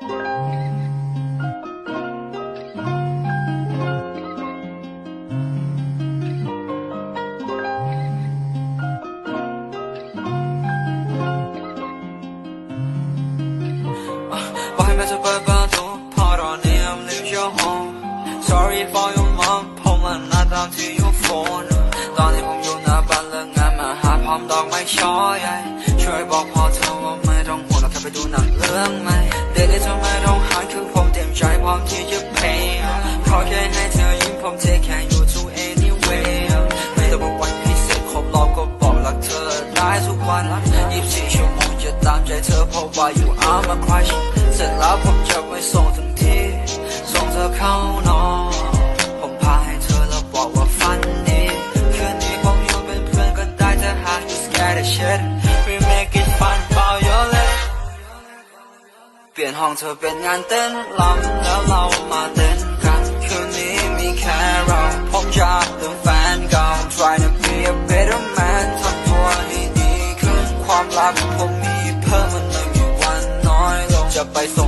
บอกให้แม่เธอเปิดประตูพอตอนนี้ I'm leave your home sorry for your mom ผมมาหน้าตามที่ your phone ตอนที่ผมอยู่หน้าบ้านเลิกงานมาหาพร้อมดอกไม้ช่อใหญ่ช่วยบอกพ่อเธอว่า ไปดูหนังเรื่องใหม่เด็กๆเธอไม่ต้องหาคือผมเต็มใจพร้อมที่จะ pay ขอแค่ให้เธอยิ้มผม take care you to anyway ไม่ต้องบอกวันพิเศษครบรอบก็บอกรักเธอได้ทุกวัน24ชั่วโมงจะตามใจเธอเพราะว่า you are my crush เสร็จแล้วผมจะไปส่งถึงที่ส่งเธอเข้านอน เปลี่ยนห้องเธอเป็นงานเต้นรำแล้วเรามาเต้นกันคืนนี้มีแค่เราผมจะลืมแฟนเก่า try to be a better man ทำตัวให้ดีขึ้นความรักผมมีเพิ่มมันเลยมีวันน้อยลงจะไปส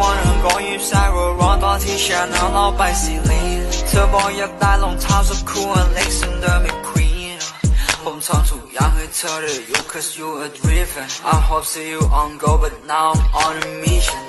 wanna go ยิบสายรัวร้อนตอนที่ฉันเอาเราไปซีรีส์เธอบอกอยากได้รองเท้าสักคู่ Alexander McQueen ผมทำทุกอย่างให้เธอได้อยู่ cause you a driven I hope see you on go but now I'm on a mission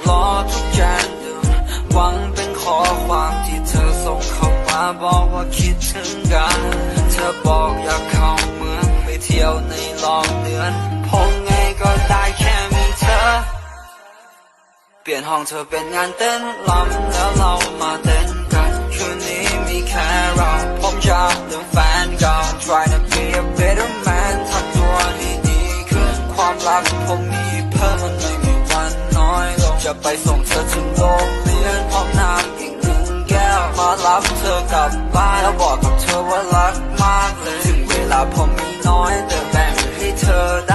เปลี่ยนห้องเธอเป็นงานเต้นรำแล้วเรามาเต้นกันคืนนี้มีแค่เราผมจะลืมแฟนก่า try to be a better man ทำตัวให้ดีขึ้นความรักผมมีเพิ่มมันไม่มีวันน้อยลงจะไปส่งเธอถึงโรงเรียนพร้อมน้ำอีกหนึ่งแก้วมารับเธอกลับบ้านแล้วบอกกับเธอว่ารักมากเลยถึงเวลาผมมีน้อยแต่แบ่งให้เธอได้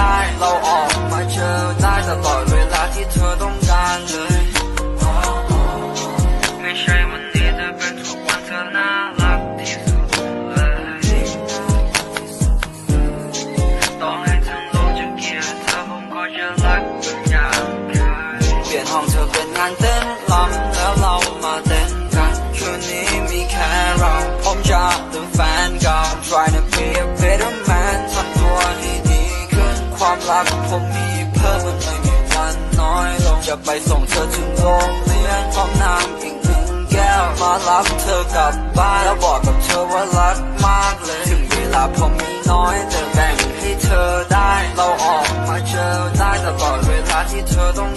เธอเป็นงานเต้นรำแล้วเรามาเต้นกันคืนนี้มีแค่เราผมจะลืมแฟนก่า try to be a better man ทำตัวให้ดีขึ้น ความรักผมมีเพิ่มมันไม่มีวันน้อยลงจะไปส่งเธอถึงโรงเรียนพร้อมน้ำอีกหนึ่งแก้วมารับเธอกลับบ้านแล้วบอกกับเธอว่ารักมากเลย ถึงเวลาผมมีน้อยแต่แบ่งให้เธอได้ เราออกมาเจอได้ตลอดเวลาที่เธอต้อง